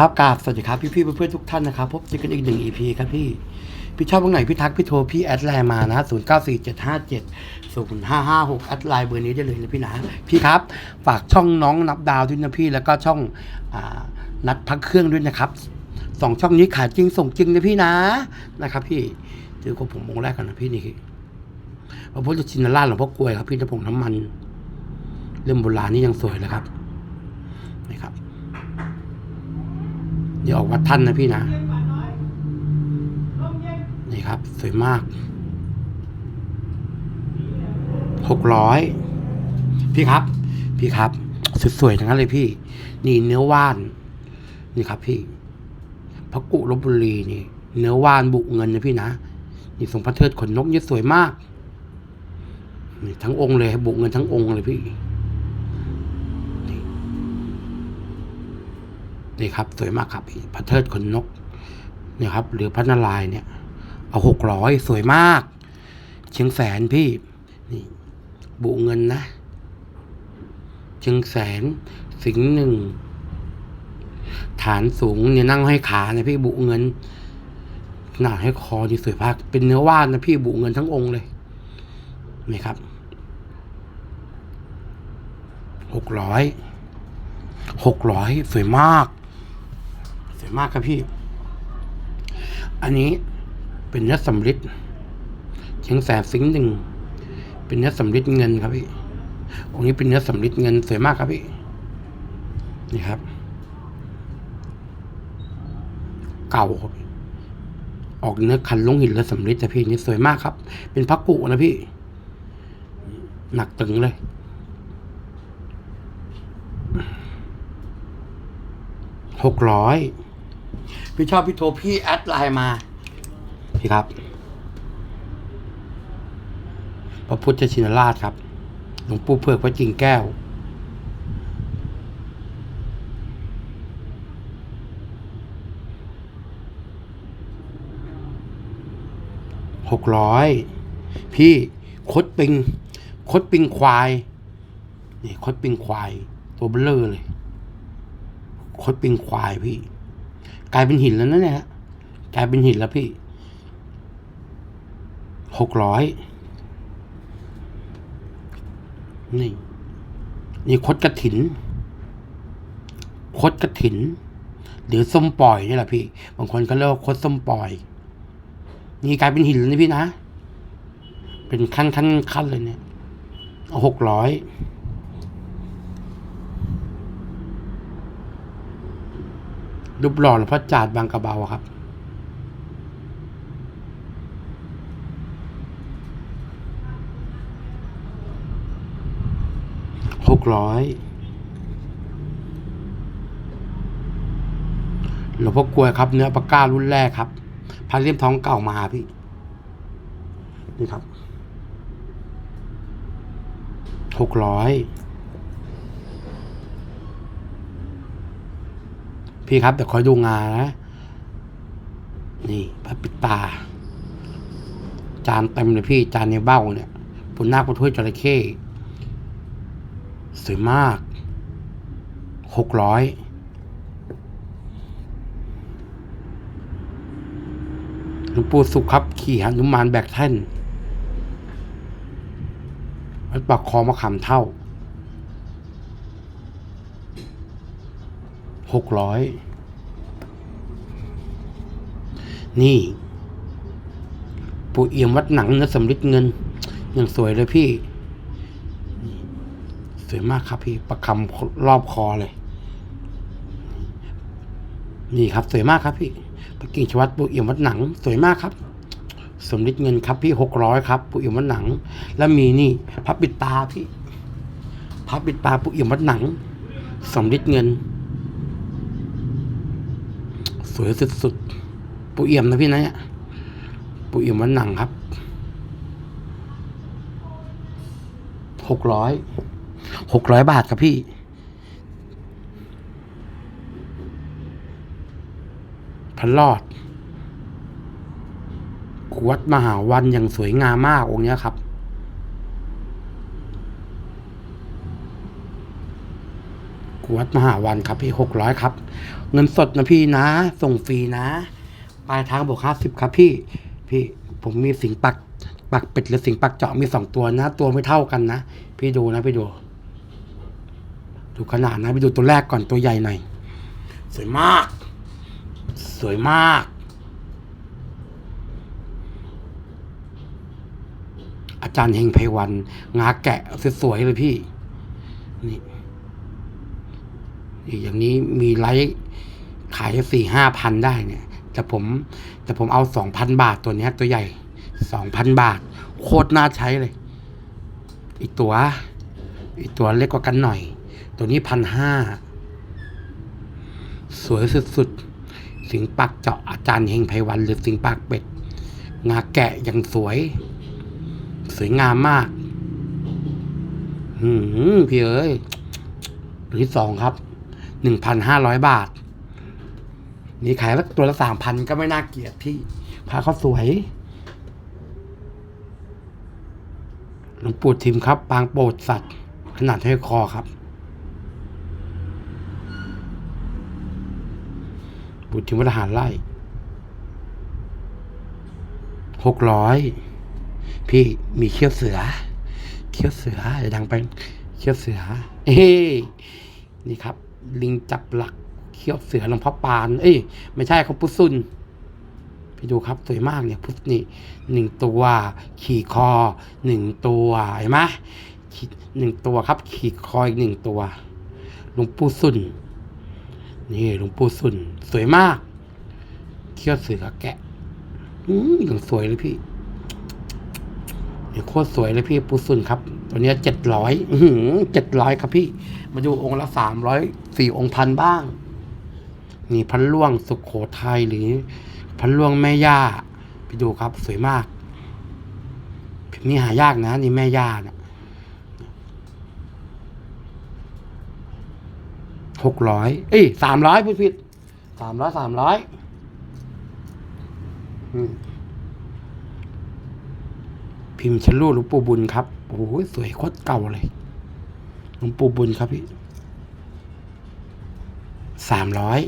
ครับกราบสวัสดีครับพี่พี่ๆเพื่อนๆทุกท่านนะครับพบเจอกันอีกหนึ่ง EP ครับพี่ พี่ชอบตรงไหนพี่ทักพี่โทรพี่แอดไลน์มานะศูนย์เก้าสี่เจ็ดห้าเจ็ดศูนย์ห้าห้าหกแอดไลน์เบอร์นี้ได้เลยนะพี่นะพี่ครับ ฝากช่องน้องนับดาวด้วยนะพี่แล้วก็ช่องอานัดพักเครื่องด้วยนะครับสองช่องนี้ขายจริงส่งจริงนะพี่นะนะครับ พี่เจอกับผมองแรกกันนะพี่นี่พระพุทธชินราชหลวงพ่อกลวยครับพี่จะผงน้ำมันเล่มโบราณนี่ยังสวยเลยครับนี่ครับ เดี๋ยวออกวัดท่านนะพี่นะ นี่ครับ สวยมาก หกร้อย พี่ครับ พี่ครับ สวยๆทั้งนั้นเลยพี่ นี่เนื้อว่าน นี่ครับพี่ พระกุลบุรีนี่ เนื้อว่านบุเงินนะพี่นะ นี่ทรงพระเทิดขนนกนี่สวยมาก นี่ทั้งองค์เลยบุเงินทั้งองค์เลยพี่ นี่ครับสวยมากครับพระเทิดขนนกนี่ครับ หรือพระนารายเนี่ย เอาหกร้อยสวยมาก เชียงแสนพี่นี่บุเงินนะ เชียงแสนสิงหนึ่ง ฐานสูงเนี่ยนั่งให้ขาเนี่ยพี่บุเงินหนาให้คอที่สวยมากเป็นเนื้อว่านนะพี่บุเงินทั้งองค์เลยนี่ครับหกร้อยหกร้อยสวยมาก วยมากครับพี่ อันนี้เป็นเนื้อสำริดเชียงแสนสิงห์หนึ่ง เป็นเนื้อสำริดเงินครับพี่องค์นี้เป็นเนื้อสำริดเงินสวยมากครับพี่ นี่ครับ เก่าครับออกเนื้อคันลงหินและสำริดแต่พี่นี่สวยมากครับ เป็นพักกุนะพี่ หนักตึงเลย หกร้อย พี่ชอบพี่โทรพี่แอดไลน์มา พี่ครับ พระพุทธชินราชครับ หลวงปู่เผือกพระจริงแก้ว หกร้อย พี่คดปิง คดปิงควาย นี่คดปิงควาย ตัวเบลเลอร์เลย คดปิงควายพี่ กลายเป็นหินแล้วนะเนี่ยฮะกลายเป็นหินแล้วพี่หกร้อยนี่ นี่คดกระถิน คดกระถิน หรือส้มปล่อยนี่แหละพี่ บางคนก็เรียกว่าคดส้มปล่อย นี่กลายเป็นหินแล้วนะพี่นะ เป็นขั้นขั้นขั้นเลยเนี่ยหกร้อย รูปหล่อหลวงพ่อจาดบางกระเบาครับ หกร้อยหลวงพ่อกลวยครับ เนื้อปาก้ารุ่นแรกครับพระเลี่ยมท้องเก่ามาพี่ นี่ครับหกร้อย พี่ครับเดี๋ยวคอยดูงานนะ นี่พระปิดตา จานเต็มเลยพี่ จานในเบ้าเนี่ยปุนนาคพระถ้วยจระเข้สวยมาก หกร้อยหลวงปู่สุขครับ ขี่หนุมานแบกแท่นวัดปากคอมะขามเท่า หกร้อยนี่ปูเอี่ยมวัดหนังเนื้อสำริดเงินอย่างสวยเลยพี่ สวยมากครับพี่ประคำรอบคอเลย นี่ครับสวยมากครับพี่ปะกิ่งชวัดปูเอี่ยมวัดหนัง สวยมากครับสมฤทธิ์เงินครับพี่หกร้อยครับปูเอี่ยมวัดหนัง แล้วมีนี่พับปิดตาพี่พับปิดตาปูเอี่ยมวัดหนังสมฤทธิ์เงิน สวยสุดๆ ปูเอี่ยมนะพี่นะเนี่ยปูเอี่ยมวัดหนังครับ หกร้อย หกร้อยบาทครับพี่ พันรอดขวดมหาวันอย่างสวยงามมากองค์เนี้ยครับ วัดมหาวันครับพี่หกร้อยครับ เงินสดนะพี่นะ ส่งฟรีนะ ปลายทางบวกห้าสิบครับพี่ พี่ผมมีสิงปักปักเป็ดหรือสิงปักเจาะมีสองตัวนะ ตัวไม่เท่ากันนะ พี่ดูนะพี่ดู ดูขนาดนะพี่ดูตัวแรกก่อนตัวใหญ่หน่อย สวยมาก สวยมาก อาจารย์เฮงไพวัน งาแกะสวยๆเลยพี่ นี่ อย่างนี้มีไลท์ขายสี่ห้าพันได้เนี่ย แต่ผมแต่ผมเอาสองพันบาทตัวเนี้ย ตัวใหญ่สองพันบาท โคตรน่าใช้เลย อีกตัว อีกตัวเล็กกว่ากันหน่อย ตัวนี้พันห้าสวยสุดๆ สิงปักเจาะอาจารย์เฮงไพวัน หรือสิงปากเป็ด งาแกะยังสวย สวยงามมากอืมพี่เอ้ยตัวที่สองครับ หนึ่งพันห้าร้อยบาท นี่ขายสักตัวละสามพันก็ไม่น่าเกลียดพี่พาเขาสวยหลวงปู่ทิมครับ ปางโปรดสัตว์ ขนาดห้อยคอครับ ปู่ทิมวัดหารไล่หกร้อยพี่มีเขี้ยวเสือ เขี้ยวเสืออย่าดังไป เขี้ยวเสือ เอ้นี่ครับ ลิงจับหลักเขี้ยวเสือหลวงพ่อปาน เอ้ยไม่ใช่เของพุทธซุนพี่ดูครับสวยมากเนี่ยพุทธนี่หนึ่งตัว ขี่คอหนึ่งตัวเห็นไหมขีหนึ่งตัวครับ ขี่คออีกหนึ่งตัวหลวงปู่ซุนนี่หลวงปู่ซุนสวยมากเขี้ยวเสือแกะอืมอย่างสวยเลยพี่เนี่ยโคตรสวยเลยพี่ปูซุนครับ ตัวเนี้เจ็ดร้อยเจ็ดร้อยครับพี่ มาดูองค์ละสามร้อยสี่องค์พันบ้าง นี่พันล่วงสุขโขทัยหรือ พันล่วงแม่ย่า ไปดูครับสวยมากพิมพ์นี้หายากนะ นี่แม่ย่านะหกร้อยเอ้ยสามร้อยพูดผิดสามร้อยสามร้อยพิมพ์ชลูหลวงปู่บุญครับ โอ้โหสวยโคตรเก่าเลยหลวงปู่บุญครับพี่สามร้อย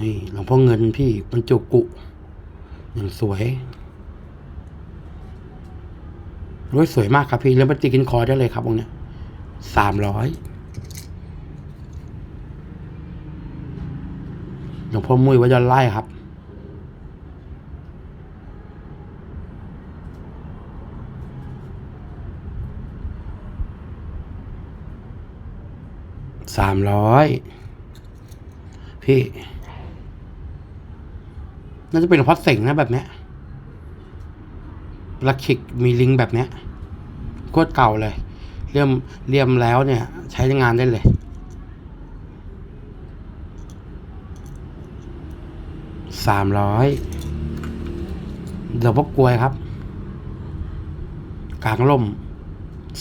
นี่หลวงพ่อเงินพี่บรรจุกุอย่างสวยร้ยสวยมากครับพี่แล้วมาตีกินคอได้เลยครับองเนี้ยสามร้อยหลวงพ่อมุ้ยวัดยอดไล่ครับ สามร้อยพี่ น่าจะเป็นพ่อเสงนะแบบเนี้ยลักขิกมีลิงก์แบบเนี้ยโคตรเก่าเลยเลี่ยมเลี่ยมแล้วเนี่ย ใช้งานได้เลยสามร้อยเดี๋ยวพวกกลวยครับ กลางล่ม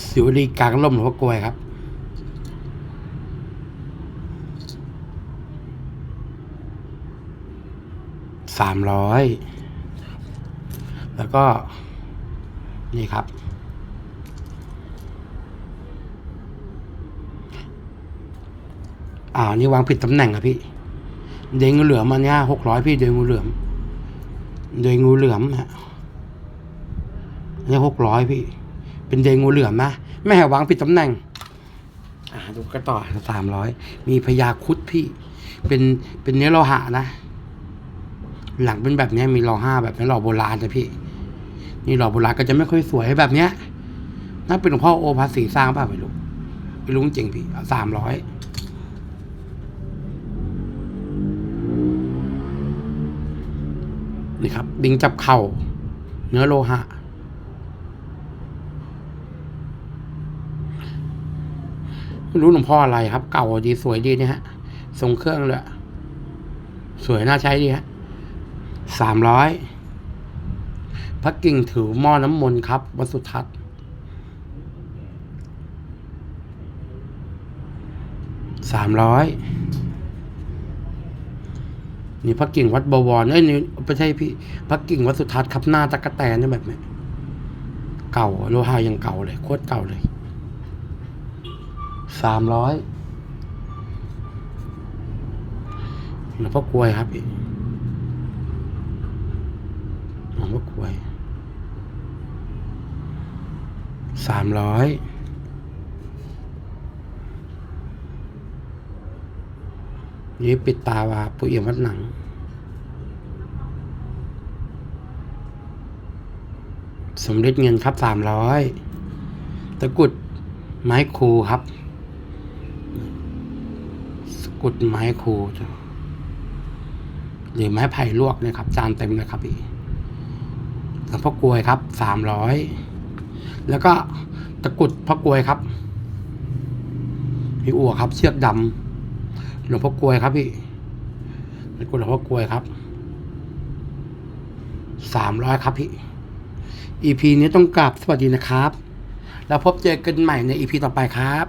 สิวดีกลางล่มหรือว่ากลวยครับ สามร้อยแล้วก็ นี่ครับ อ่านี่วางผิดตำแหน่งอะพี่ เดงูเหลือมอันนี้หกร้อยพี่เดงูเหลือมเดงูเหลือมฮะนนี้หกร้อยพี่ เป็นเดงูเหลือมนะไม่ให้วางผิดตำแหน่งอ่าดูกันต่อสามร้อยมีพญาคุดพี่ เป็นเป็นเนื้อโลหะนะ หลังเป็นแบบนี้มีรอห้าแบบนี้หล่อโบราณนะพี่ นี่หล่อโบราณก็จะไม่ค่อยสวยแบบเนี้ยน่าเป็นหลวงพ่อโอภาสีสร้างป่ะไม่รู้ไม่รู้จริงพี่สามร้อยนี่ครับ ดิงจับเข่า เนื้อโลหะ ไม่รู้หลวงพ่ออะไรครับ เก่าดีสวยดีเนี่ยฮะทรงเครื่องเลยสวยน่าใช้ดีฮะ สามร้อยพระกิ่งถือหม้อน้ำมนต์ครับวัสุทัศน์สามร้อยนี่พระกิ่งวัดบวรเอ้ยนี่ไม่ใช่พี่พระกิ่งวัดสุทัศน์ครับหน้าตะกะแตนนี่แบบนี้เก่าโลหะยังเก่าเลยโคตรเก่าเลยสามร้อยหลวงพ่อกลวยครับพี่หล วงพ่อกลวยสามร้อยนี่ปิดตาวาปุเอี่ยมวัดหนัง สมเด็จเงินครับสามร้อยตะกุดไม้คูครับตะกุดไม้คูหรือไม้ไผ่ลวกเนี่ยครับ จานเต็มเลยครับพี่ หลวงพ่อกลวยครับสามร้อยแล้วก็ตะกรุดพ่อกลวยครับพี่อัวครับ เชือกดำหลวงพ่อกลวยครับพี่ตะกรุดหลวงพ่อกลวยครับสามร้อยครับพี่ EP นี้ต้องกราบสวัสดีนะครับ แล้วพบเจอกันใหม่ใน EP ต่อไปครับ